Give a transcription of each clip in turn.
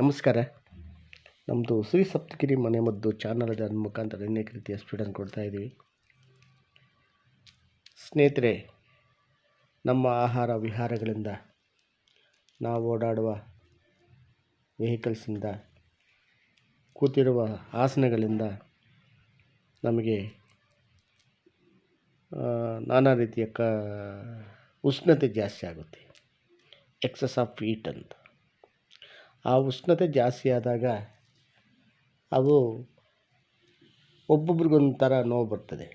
ನಮಸ್ಕಾರ. ನಮ್ಮದು ಶ್ರೀ ಸಪ್ತಗಿರಿ ಮನೆ ಮದ್ದು ಚಾನಲ್ದ ಮುಖಾಂತರ ಅನೇಕ ರೀತಿಯ ಸ್ಟೂಡೆಂಟ್ ಕೊಡ್ತಾ ಇದ್ದೀವಿ. ಸ್ನೇಹಿತರೆ, ನಮ್ಮ ಆಹಾರ ವಿಹಾರಗಳಿಂದ ನಾವು ಓಡಾಡುವ ವೆಹಿಕಲ್ಸಿಂದ ಕೂತಿರುವ ಆಸನಗಳಿಂದ ನಮಗೆ ನಾನಾ ರೀತಿಯ ಕ, ಉಷ್ಣತೆ ಜಾಸ್ತಿ ಆಗುತ್ತೆ. ಎಕ್ಸಸ್ ಆಫ್ ಹೀಟ್ ಅಂತ. ಆ ಉಷ್ಣತೆ ಜಾಸ್ತಿ ಆದಾಗ ಅವು ಒಬ್ಬೊಬ್ರಿಗೊಂಥರ ನೋವು ಬರ್ತದೆ.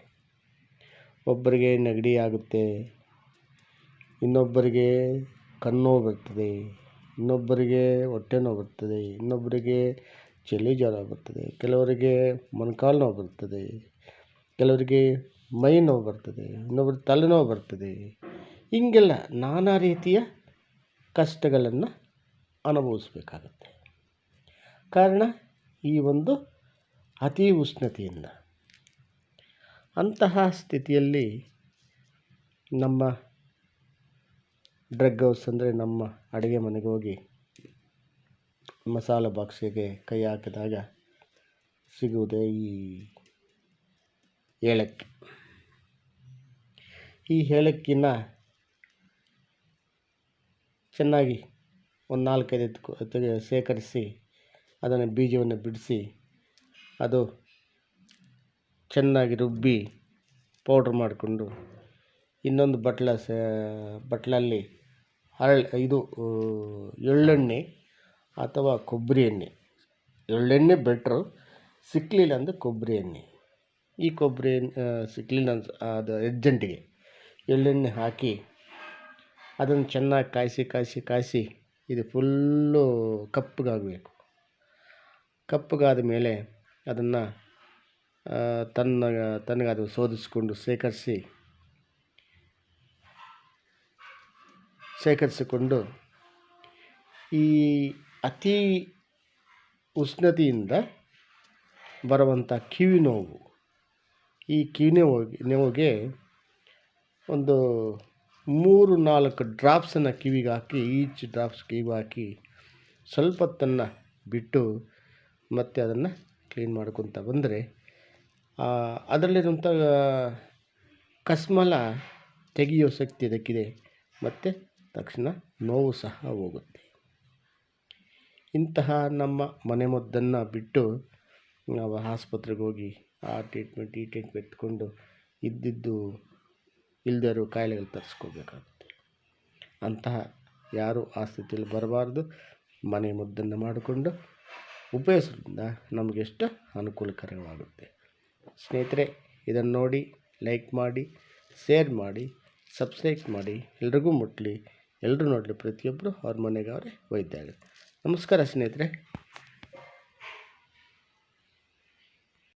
ಒಬ್ಬರಿಗೆ ನೆಗಡಿ ಆಗುತ್ತೆ, ಇನ್ನೊಬ್ಬರಿಗೆ ಕಣ್ಣು ಬರ್ತದೆ, ಇನ್ನೊಬ್ಬರಿಗೆ ಹೊಟ್ಟೆ ನೋವು ಬರ್ತದೆ, ಇನ್ನೊಬ್ಬರಿಗೆ ಚಳಿ ಜ್ವರ ಬರ್ತದೆ, ಕೆಲವರಿಗೆ ಮೊಣಕಾಲು ನೋವು ಬರ್ತದೆ, ಕೆಲವರಿಗೆ ಮೈ ನೋವು ಬರ್ತದೆ, ಇನ್ನೊಬ್ರಿಗೆ ತಲೆನೋವು ಬರ್ತದೆ. ಹೀಗೆಲ್ಲ ನಾನಾ ರೀತಿಯ ಕಷ್ಟಗಳನ್ನು ಅನುಭವಿಸ್ಬೇಕಾಗತ್ತೆ. ಕಾರಣ ಈ ಒಂದು ಅತಿ ಉಷ್ಣತೆಯಿಂದ. ಅಂತಹ ಸ್ಥಿತಿಯಲ್ಲಿ ನಮ್ಮ ಡ್ರಗ್ ಹೌಸ್ ಅಂದರೆ ನಮ್ಮ ಅಡುಗೆ ಮನೆಗೆ ಹೋಗಿ ಮಸಾಲೆ ಬಾಕ್ಸಿಗೆ ಕೈ ಹಾಕಿದಾಗ ಸಿಗುವುದೇ ಈ ಏಲಕ್ಕಿ. ಈ ಏಲಕ್ಕಿನ ಚೆನ್ನಾಗಿ ಒಂದು ನಾಲ್ಕೈದು ಎತ್ತು ಶೇಖರಿಸಿ, ಅದನ್ನು ಬೀಜವನ್ನು ಬಿಡಿಸಿ, ಅದು ಚೆನ್ನಾಗಿ ರುಬ್ಬಿ ಪೌಡ್ರ್ ಮಾಡಿಕೊಂಡು ಇನ್ನೊಂದು ಬಟ್ಲ ಸೇ ಬಟ್ಲಲ್ಲಿ ಹರಳು ಇದು ಎಳ್ಳೆಣ್ಣೆ ಅಥವಾ ಕೊಬ್ಬರಿ ಎಣ್ಣೆ. ಎಳ್ಳೆಣ್ಣೆ ಬೆಟ್ರು ಸಿಕ್ಕಲಿಲ್ಲ ಅಂದರೆ ಕೊಬ್ಬರಿ ಎಣ್ಣೆ. ಈ ಕೊಬ್ಬರಿ ಎಣ್ಣೆ ಸಿಕ್ಕಲಿಲ್ಲ ಅಂತ ಅದು ಅರ್ಜೆಂಟಿಗೆ ಎಳ್ಳೆಣ್ಣೆ ಹಾಕಿ ಅದನ್ನು ಚೆನ್ನಾಗಿ ಕಾಯಿಸಿ ಕಾಯಿಸಿ ಕಾಯಿಸಿ ಇದು ಫುಲ್ಲು ಕಪ್ಪಗಾಗಬೇಕು ಕಪ್ಪಗಾದ ಮೇಲೆ ಅದನ್ನು ತನ್ನ, ತನಗದು ಶೋಧಿಸಿಕೊಂಡು ಶೇಖರಿಸಿ, ಶೇಖರಿಸಿಕೊಂಡು ಈ ಅತಿ ಉಷ್ಣತೆಯಿಂದ ಬರುವಂಥ ಕಿವಿ ನೋವು. ಈ ಕಿವಿ ನೋವು ನೋವಿಗೆ ಒಂದು ಮೂರು ನಾಲ್ಕು ಡ್ರಾಪ್ಸನ್ನು ಕಿವಿಗೆ ಹಾಕಿ, ಈಚ್ ಡ್ರಾಪ್ಸ್ ಕಿವಿಗೆ ಹಾಕಿ ಸ್ವಲ್ಪ ಹೊತ್ತನ್ನು ಬಿಟ್ಟು ಮತ್ತೆ ಅದನ್ನು ಕ್ಲೀನ್ ಮಾಡ್ಕೊತ ಬಂದರೆ ಅದರಲ್ಲಿರುವಂಥ ಕಸ್ಮಲ ತೆಗೆಯೋ ಶಕ್ತಿ ಅದಕ್ಕಿದೆ. ಮತ್ತು ತಕ್ಷಣ ನೋವು ಸಹ ಹೋಗುತ್ತೆ. ಇಂತಹ ನಮ್ಮ ಮನೆಮದ್ದನ್ನು ಬಿಟ್ಟು ನಾವು ಆಸ್ಪತ್ರೆಗೆ ಹೋಗಿ ಆ ಟ್ರೀಟ್ಮೆಂಟ್ ಈ ಟ್ರೀಟ್ಮೆಂಟ್ ಇದ್ದಿದ್ದು ಇಲ್ಲದೇ ಇರೋ ಕಾಯಿಲೆಗಳು ತರಿಸ್ಕೋಬೇಕಾಗುತ್ತೆ. ಅಂತಹ ಯಾರು ಆ ಸ್ಥಿತಿಯಲ್ಲಿ ಬರಬಾರ್ದು. ಮನೆ ಮುದ್ದನ್ನು ಮಾಡಿಕೊಂಡು ಉಪಯೋಗಿಸೋದ್ರಿಂದ ನಮಗೆಷ್ಟು ಅನುಕೂಲಕರವಾಗುತ್ತೆ. ಸ್ನೇಹಿತರೆ, ಇದನ್ನು ನೋಡಿ, ಲೈಕ್ ಮಾಡಿ, ಶೇರ್ ಮಾಡಿ, ಸಬ್ಸ್ಕ್ರೈಬ್ ಮಾಡಿ, ಎಲ್ರಿಗೂ ಮುಟ್ಟಲಿ ಎಲ್ಲರೂ ನೋಡಲಿ ಪ್ರತಿಯೊಬ್ಬರು ಅವ್ರ ಮನೆಗೆ ಅವರೇ ನಮಸ್ಕಾರ ಸ್ನೇಹಿತರೆ.